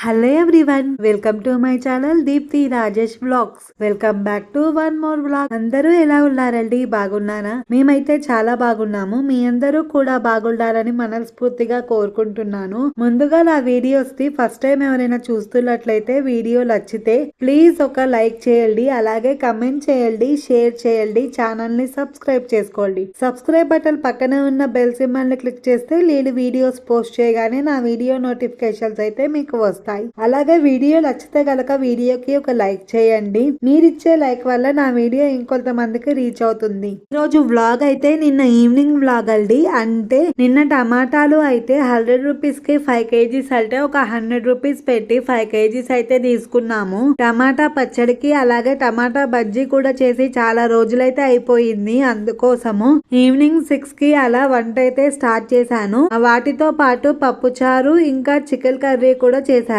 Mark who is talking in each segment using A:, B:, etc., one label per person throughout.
A: Hello everyone welcome to my channel Deepthi Rajesh blogs welcome back to one more blog అందరూ ఎలా ఉన్నారండి? బాగున్నారా? మేమైతే చాలా బాగున్నాము. మీ అందరూ కూడా బాగుండాలని మనస్ఫూర్తిగా కోరుకుంటున్నాను. ముందుగా నా వీడియోస్ని ఫస్ట్ టైం ఎవరైనా చూస్తున్నట్లయితే వీడియో నచ్చితే ప్లీజ్ ఒక లైక్ చేయండి. అలాగే కమెంట్ చేయండి షేర్ చేయండి ఛానల్ని సబ్స్క్రైబ్ చేసుకోండి. సబ్స్క్రైబ్ బటన్ పక్కనే ఉన్న బెల్ సింబల్ని క్లిక్ చేస్తే నేను వీడియోస్ పోస్ట్ చేయగానే నా వీడియో నోటిఫికేషన్స్ అయితే మీకు వస్తాయి. అలాగే వీడియో నచ్చితే గనక వీడియోకి ఒక లైక్ చేయండి. మీరిచ్చే లైక్ వల్ల నా వీడియో ఇంకొంతమందికి రీచ్ అవుతుంది. ఈ రోజు వ్లాగ్ అయితే నిన్న ఈవినింగ్ వ్లాగ్ అండి. అంటే నిన్న టమాటాలు అయితే హండ్రెడ్ రూపీస్కి ఫైవ్ కేజీస్ అంటే ఒక హండ్రెడ్ రూపీస్ పెట్టి ఫైవ్ కేజీస్ అయితే తీసుకున్నాము. టమాటా పచ్చడికి అలాగే టమాటా బజ్జీ కూడా చేసి చాలా రోజులైతే అయిపోయింది అందుకోసము. ఈవినింగ్ సిక్స్కి అలా వంట అయితే స్టార్ట్ చేశాను. వాటితో పాటు పప్పు చారు ఇంకా చికెన్ కర్రీ కూడా చేశాను.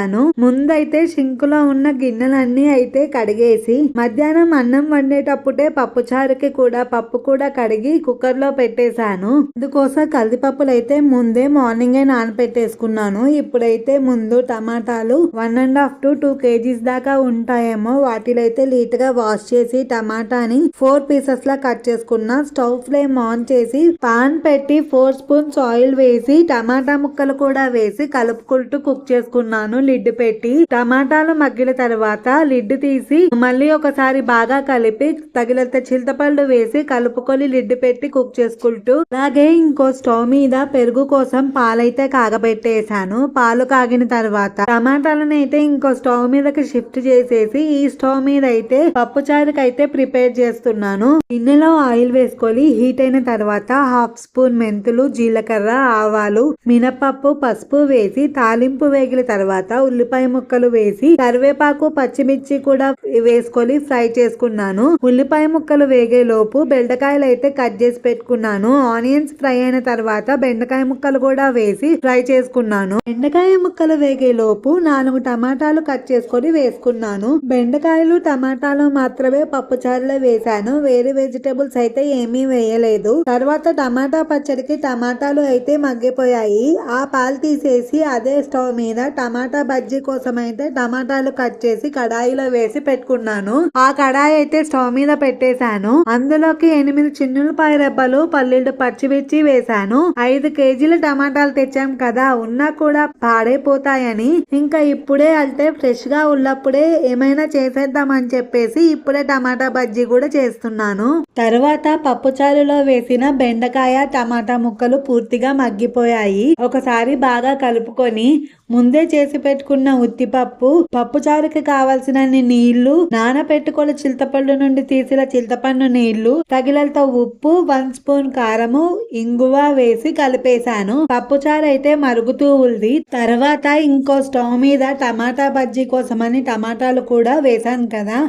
A: ముందైతే షింకులో ఉన్న గిన్నెలన్నీ అయితే కడిగేసి మధ్యాహ్నం అన్నం వండేటప్పుడే పప్పుచారుకి కూడా పప్పు కూడా కడిగి కుక్కర్లో పెట్టేశాను. అందుకోసం కందిపప్పులు అయితే ముందే మార్నింగే నానపెట్టేసుకున్నాను. ఇప్పుడైతే ముందు టమాటాలు one and half two two kgs దాకా ఉంటాయేమో వాటిలో అయితే నీట్గా వాష్ చేసి టమాటాని ఫోర్ పీసెస్ లా కట్ చేసుకున్న స్టవ్ ఫ్లేమ్ ఆన్ చేసి పాన్ పెట్టి ఫోర్ స్పూన్స్ ఆయిల్ వేసి టమాటా ముక్కలు కూడా వేసి కలుపుకుంటూ కుక్ చేసుకున్నాను. లిడ్ పెట్టి టమాటాలు మగ్గిన తర్వాత లిడ్ తీసి మళ్ళీ ఒకసారి బాగా కలిపి తగినంత చింతపండు వేసి కలుపుకొని లిడ్ పెట్టి కుక్ చేసుకుంటూ అలాగే ఇంకో స్టవ్ మీద పెరుగు కోసం పాలైతే కాగబెట్టేశాను. పాలు కాగిన తర్వాత టమాటాలను అయితే ఇంకో స్టవ్ మీదకి షిఫ్ట్ చేసేసి ఈ స్టవ్ మీద అయితే పప్పు చారుకి అయితే ప్రిపేర్ చేస్తున్నాను. గిన్నెలో ఆయిల్ వేసుకొని హీట్ అయిన తర్వాత హాఫ్ స్పూన్ మెంతులు జీలకర్ర ఆవాలు మినపప్పు పసుపు వేసి తాలింపు వేగిన తర్వాత ఉల్లిపాయ ముక్కలు వేసి కరివేపాకు పచ్చిమిర్చి కూడా వేసుకొని ఫ్రై చేసుకున్నాను. ఉల్లిపాయ ముక్కలు వేగే లోపు బెండకాయలు అయితే కట్ చేసి పెట్టుకున్నాను. ఆనియన్స్ ఫ్రై అయిన తర్వాత బెండకాయ ముక్కలు కూడా వేసి ఫ్రై చేసుకున్నాను. బెండకాయ ముక్కలు వేగే లోపు నాలుగు టమాటాలు కట్ చేసుకొని వేసుకున్నాను. బెండకాయలు టమాటాలు మాత్రమే పప్పుచారులో వేసాను. వేశాను వేరే వెజిటేబుల్స్ అయితే ఏమీ వేయలేదు. తర్వాత టమాటా పచ్చడికి టమాటాలు అయితే మగ్గిపోయాయి. ఆ పాలు తీసేసి అదే స్టవ్ మీద టమాటా బజ్జీ కోసం అయితే టమాటాలు కట్ చేసి కడాయిలో వేసి పెట్టుకున్నాను. ఆ కడాయి అయితే స్టవ్ మీద పెట్టేశాను. అందులోకి ఎనిమిది చిన్నులపాయ రెబ్బలు పల్లెళ్ళు పచ్చిమిర్చి వేశాను. ఐదు కేజీల టమాటాలు తెచ్చాం కదా ఉన్నా కూడా పాడైపోతాయని. ఇంకా ఇప్పుడే అంటే ఫ్రెష్గా ఉన్నప్పుడే ఏమైనా చేసేద్దామని చెప్పేసి ఇప్పుడే టమాటా బజ్జీ కూడా చేస్తున్నాను. తర్వాత పప్పుచారులో వేసిన బెండకాయ టమాటా ముక్కలు పూర్తిగా మగ్గిపోయాయి. ఒకసారి బాగా కలుపుకొని ముందే చేసి పెట్టుకున్న ఉత్తిపప్పు పప్పు చారుకి కావాల్సినన్ని నీళ్ళు నానబెట్టుకొని చింతపండు నుండి తీసిన చింతపండు నీళ్ళు తగినంత ఉప్పు వన్ స్పూన్ కారము ఇంగువ వేసి కలిపేశాను. పప్పు చారు అయితే మరుగుతూ ఉంది. తర్వాత ఇంకో స్టవ్ మీద టమాటా బజ్జీ కోసమని టమాటాలు కూడా వేశాను కదా.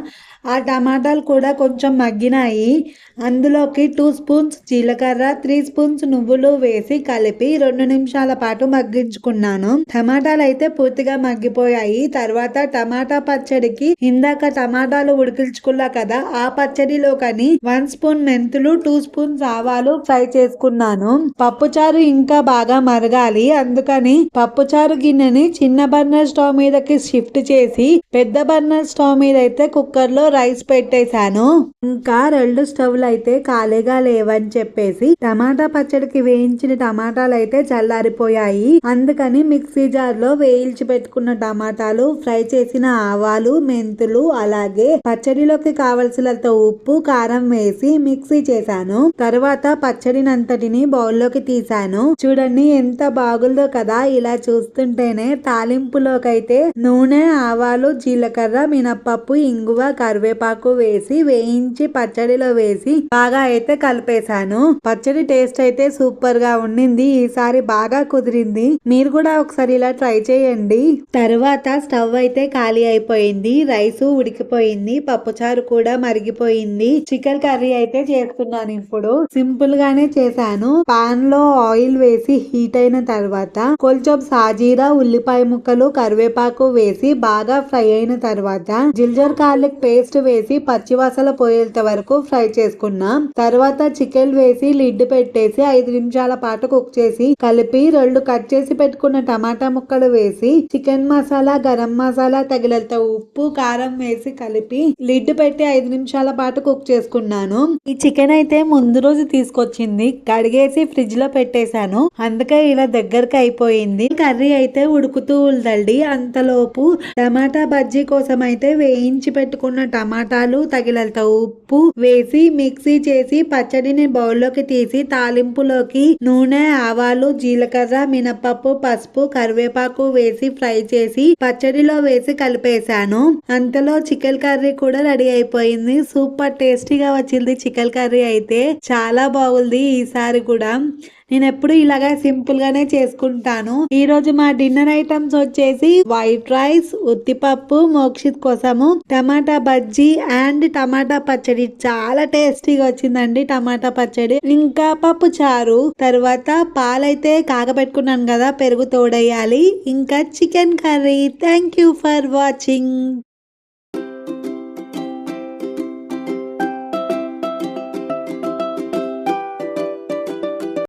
A: ఆ టమాటాలు కూడా కొంచెం మగ్గినాయి. అందులోకి టూ స్పూన్స్ జీలకర్ర త్రీ స్పూన్స్ నువ్వులు వేసి కలిపి రెండు నిమిషాల పాటు మగ్గించుకున్నాను. టమాటాలు అయితే పూర్తిగా మగ్గిపోయాయి. తర్వాత టమాటా పచ్చడికి ఇందాక టమాటాలు ఉడికించుకున్నా కదా ఆ పచ్చడిలో కని వన్ స్పూన్ మెంతులు టూ స్పూన్స్ ఆవాలు ఫ్రై చేసుకున్నాను. పప్పుచారు ఇంకా బాగా మరగాలి. అందుకని పప్పుచారు గిన్నెని చిన్న బర్నర్ స్టవ్ మీదకి షిఫ్ట్ చేసి పెద్ద బర్నర్ స్టవ్ మీద అయితే కుక్కర్లో రైస్ పెట్టేశాను. ఇంకా రెండు స్టవ్ స్టవ్లు అయితే ఖాళీగా లేవని చెప్పేసి టమాటా పచ్చడికి వేయించిన టమాటాలు అయితే చల్లారిపోయాయి. అందుకని మిక్సీ జార్లో వేయించి పెట్టుకున్న టమాటాలు ఫ్రై చేసిన ఆవాలు మెంతులు అలాగే పచ్చడిలోకి కావలసినంత ఉప్పు కారం వేసి మిక్సీ చేశాను. తర్వాత పచ్చడినంతటిని బౌల్లోకి తీశాను. చూడండి ఎంత బాగుందో కదా ఇలా చూస్తుంటేనే తాలింపులోకైతే నూనె ఆవాలు జీలకర్ర మినప్పప్పు ఇంగువ కరివేపాకు వేసి వేయించి పచ్చడిలో వేసి బాగా అయితే కలిపేశాను. పచ్చడి టేస్ట్ అయితే సూపర్గా ఉండింది. ఈసారి బాగా కుదిరింది. మీరు కూడా ఒకసారి ఇలా ట్రై చేయండి. తర్వాత స్టవ్ అయితే ఖాళీ అయిపోయింది. రైస్ ఉడికిపోయింది. పప్పుచారు కూడా మరిగిపోయింది. చికెన్ కర్రీ అయితే చేస్తున్నాను ఇప్పుడు. సింపుల్ గానే చేశాను. పాన్లో ఆయిల్ వేసి హీట్ అయిన తర్వాత కొంచెం సాజీరా ఉల్లిపాయ ముక్కలు కరివేపాకు వేసి బాగా ఫ్రై అయిన తర్వాత జింజర్ గార్లిక్ పేస్ట్ వేసి పచ్చివాసల పోయేంత వరకు ఫ్రై చేసుకున్నా తర్వాత చికెన్ వేసి లిడ్ పెట్టేసి ఐదు నిమిషాల పాటు కుక్ చేసి కలిపి రెండు కట్ చేసి పెట్టుకున్న టమాటా ముక్కలు వేసి చికెన్ మసాలా గరం మసాలా తగినంత ఉప్పు కారం వేసి కలిపి లిడ్ పెట్టి ఐదు నిమిషాల పాటు కుక్ చేసుకున్నాను. ఈ చికెన్ అయితే ముందు రోజు తీసుకొచ్చింది. కడిగేసి ఫ్రిడ్జ్లో పెట్టేశాను. అందుకే ఇలా దగ్గరకు అయిపోయింది. కర్రీ అయితే ఉడుకుతూ ఉందండి. అంతలోపు టమాటా బజ్జీ కోసం అయితే వేయించి పెట్టుకున్న టమాటాలు తగినంత ఉప్పు వేసి మిక్సీ చేసి పచ్చడిని బౌల్లోకి తీసి తాలింపులోకి నూనె ఆవాలు జీలకర్ర మినపప్పు పసుపు కరివేపాకు వేసి ఫ్రై చేసి పచ్చడిలో వేసి కలిపేశాను. అంతలో చికెన్ కర్రీ కూడా రెడీ అయిపోయింది. సూపర్ టేస్టీగా వచ్చింది చికెన్ కర్రీ అయితే. చాలా బాగుంది ఈసారి కూడా. నేను ఎప్పుడు ఇలాగా సింపుల్ గానే చేసుకుంటాను. ఈ రోజు మా డిన్నర్ ఐటమ్స్ వచ్చేసి వైట్ రైస్ ఉత్తిపప్పు మోక్షిత్ కోసము టమాటా బజ్జీ అండ్ టమాటా పచ్చడి. చాలా టేస్టీగా వచ్చిందండి టమాటా పచ్చడి. ఇంకా పప్పు చారు. తర్వాత పాలైతే కాగబెట్టుకున్నాను కదా పెరుగు తోడేయాలి. ఇంకా chicken curry. Thank you for watching